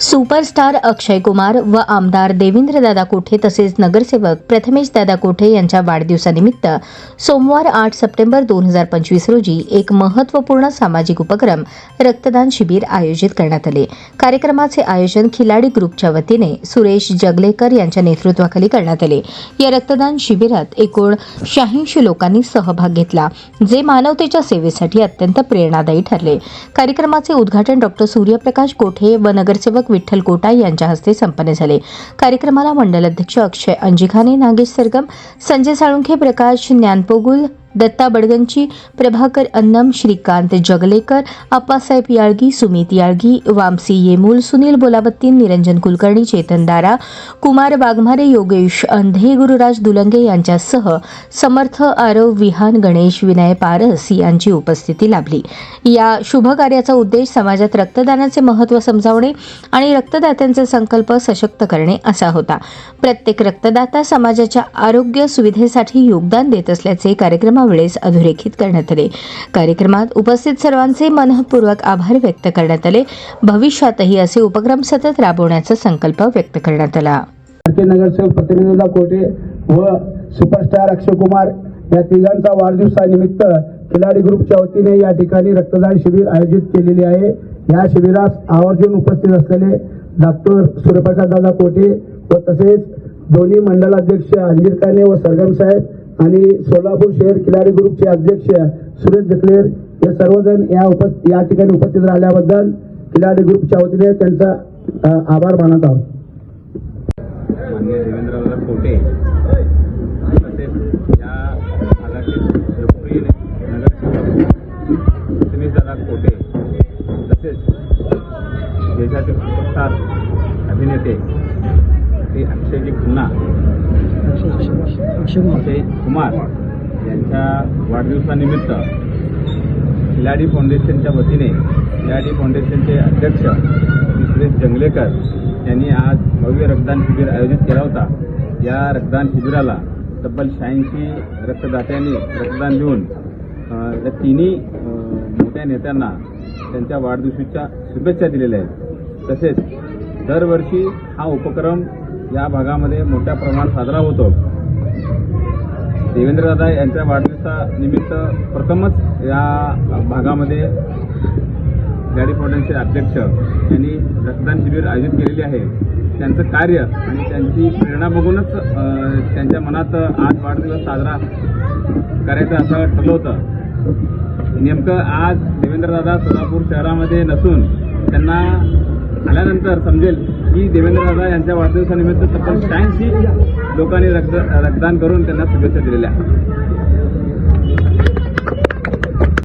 Superstar Akshay Kumar व आमदार देवेंद्रदादा कोठे तसेच नगरसेवक प्रथमेश दादा कोठे यांच्या वाढदिवसानिमित्त सोमवार आठ सप्टेंबर दोन हजार पंचवीस रोजी एक महत्त्वपूर्ण सामाजिक उपक्रम रक्तदान शिबिर आयोजित करण्यात आले. कार्यक्रमाचे आयोजन खिलाडी ग्रुपच्या वतीने सुरेश जगलेकर यांच्या नेतृत्वाखाली करण्यात आले. या रक्तदान शिबिरात एकूण शहाऐंशी लोकांनी सहभाग घेतला जे मानवतेच्या सेवेसाठी अत्यंत प्रेरणादायी ठरले. कार्यक्रमाचे उद्घाटन डॉक्टर सूर्यप्रकाश कोठे व नगरसेवक विठ्ठल कोटा यांच्या हस्ते संपन्न झाले. कार्यक्रमाला मंडलाध्यक्ष अक्षय अंजिखाने नागेश सरगम संजय साळुंखे प्रकाश ज्ञानपोगुल दत्ता बडगंची प्रभाकर अन्नम श्रीकांत जगलेकर आप्पासाहेब याळगी सुमित याळगी वामसी येमूल सुनील बोलाबत्तीन निरंजन कुलकर्णी चेतन दारा कुमार वाघमारे योगेश अंधे गुरुराज दुलंगे यांच्यासह समर्थ आरव विहान गणेश विनय पारस यांची उपस्थिती लाभली. या शुभ कार्याचा उद्देश समाजात रक्तदानाचे महत्त्व समजावणे आणि रक्तदात्यांचे संकल्प सशक्त करणे असा होता. प्रत्येक रक्तदाता समाजाच्या आरोग्य सुविधेसाठी योगदान देत असल्याचे कार्यक्रम कार्यक्रमावेळेस अधोरेखित करण्यात आले. कार्यक्रमात उपस्थित सर्वांचे मनपूर्वक आभार व्यक्त करण्यात आले. भविष्यातही असे उपक्रम सतत राबवण्याचा संकल्प व्यक्त करण्यात आला. नगरसेवक प्रतिनिधीला कोटे व सुपरस्टार अक्षय कुमार या तिघांचा वाढदिवसानिमित्त खिलाडी ग्रुपच्या वतीने या ठिकाणी रक्तदान शिबिर आयोजित केलेले आहे. या शिबिरास आवर्जून उपस्थित असलेले डॉक्टर सूर्यप्रकाश दादा कोटे व तसेच दोन्ही मंडलाध्यक्ष अंजीर काने व सरगम साहेब आणि सोलापूर शहर खिलाडी ग्रुपचे अध्यक्ष सुरेश जखलेर हे सर्वजण या उप या ठिकाणी उपस्थित राहिल्याबद्दल खिलाडी ग्रुपच्या वतीने त्यांचा आभार मानत आहोत. कोटे तसेच या भागातील लोकप्रिय नगरसेवक दादा कोटे तसेच देशातील अभिनेते श्री अक्षयजी खन्ना अक्षय कुमार यांच्या वाढदिवसानिमित्त खिलाडी फाउंडेशनच्या वतीने खिलाडी फाउंडेशनचे अध्यक्ष सुरेश जंगलेकर यांनी आज भव्य रक्तदान शिबिर आयोजित केला होता. या रक्तदान शिबिराला तब्बल शहाऐंशी रक्तदात्यांनी रक्तदान देऊन या तिन्ही मोठ्या नेत्यांना त्यांच्या वाढदिवसाच्या शुभेच्छा दिलेल्या आहेत. तसेच दरवर्षी हा उपक्रम या भागामध्ये मोठ्या प्रमाणात साजरा होतो. देवेंद्रदादा यांच्या वाढदिवसानिमित्त प्रथमच या भागामध्ये गाडी फाउंडेशनचे अध्यक्ष यांनी रक्तदान शिबिर आयोजित केलेले आहे. त्यांचं कार्य आणि त्यांची प्रेरणा बघूनच त्यांच्या मनात आज वाढदिवस साजरा करायचं असं ठरलं होतं. नेमकं आज देवेंद्रदादा सोलापूर शहरामध्ये नसून त्यांना आल्यानंतर समजेल की देवेंद्रदादा यांच्या वाढदिवसानिमित्त तब्बल शहाऐंशी लोकांनी रक्त रक्तदान करून त्यांना शुभेच्छा दिलेल्या